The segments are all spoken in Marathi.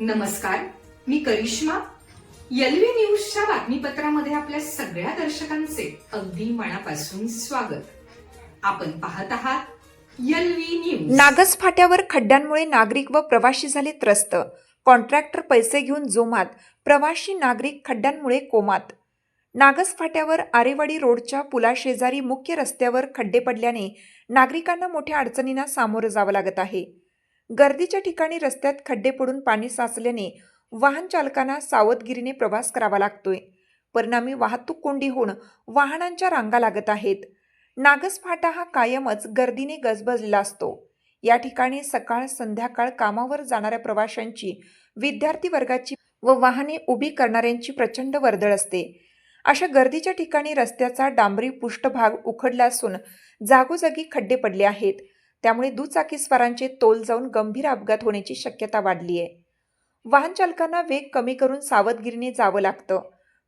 नमस्कार मी करिश्मा. एलव्ही न्यूजच्या बातमीपत्रामध्ये आपल्या सगळ्या दर्शकांचे अगदी मनापासून स्वागत. आपण पाहत आहात एलव्ही न्यूज. नागस फाट्यावर खड्ड्यांमुळे नागरिक व प्रवाशी झाले त्रस्त. कॉन्ट्रॅक्टर पैसे घेऊन जोमात प्रवाशी नागरिक खड्ड्यांमुळे कोमात. नागस फाट्यावर आरेवाडी रोडच्या पुलाशेजारी मुख्य रस्त्यावर खड्डे पडल्याने नागरिकांना मोठ्या अडचणींना सामोरं जावं लागत आहे. गर्दीच्या ठिकाणी रस्त्यात खड्डे पडून पाणी साचल्याने वाहन चालकांना सावधगिरीने प्रवास करावा लागतोय. परिणामी वाहतूक कोंडी होऊन वाहनांच्या रांगा लागत आहेत. नागस फाटा हा कायमच गर्दीने गजबजलेला असतो. या ठिकाणी सकाळ संध्याकाळ कामावर जाणाऱ्या प्रवाशांची विद्यार्थी वर्गाची व वाहने उभी करणाऱ्यांची प्रचंड वर्दळ असते. अशा गर्दीच्या ठिकाणी रस्त्याचा डांबरी पृष्ठभाग उखडला असून जागोजागी खड्डे पडले आहेत. त्यामुळे दुचाकीस्वारांचे तोल जाऊन गंभीर अपघात होण्याची शक्यता वाढली आहे वाहन चालकांना वेग कमी करून सावधगिरीने जावं लागतं.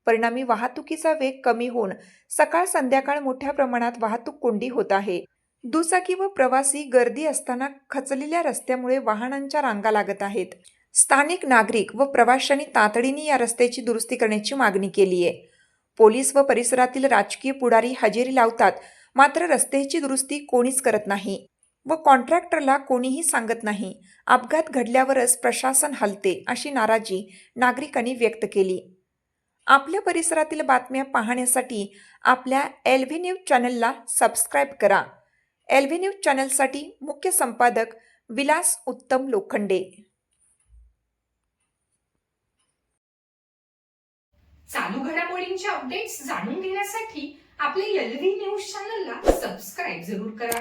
परिणामी वाहतुकीचा वेग कमी होऊन सकाळ संध्याकाळ मोठ्या प्रमाणात वाहतूक कोंडी होत आहे. दुचाकी व प्रवासी गर्दी असताना खचलेल्या रस्त्यामुळे वाहनांच्या रांगा लागत आहेत. स्थानिक नागरिक व प्रवाशांनी तातडीने या रस्त्याची दुरुस्ती करण्याची मागणी केली आहे पोलीस व परिसरातील राजकीय पुढारी हजेरी लावतात मात्र रस्त्याची दुरुस्ती कोणीच करत नाही. व कॉन्ट्रॅक्टरला कोणीही सांगत नाही. अपघात घडल्यावरच प्रशासन हलते अशी नाराजी नागरिकांनी व्यक्त केली. आपल्या परिसरातील बातम्या पाहण्यासाठी आपल्या एल्व्ही न्यूज चॅनलला सबस्क्राईब करा. एल्व्ही न्यूज चॅनलसाठी मुख्य संपादक विलास उत्तम लोखंडे. चालू घडामोडींचे अपडेट्स जाणून घेण्यासाठी आपले एल व्ही न्यूज चॅनलला सबस्क्राईब जरूर करा.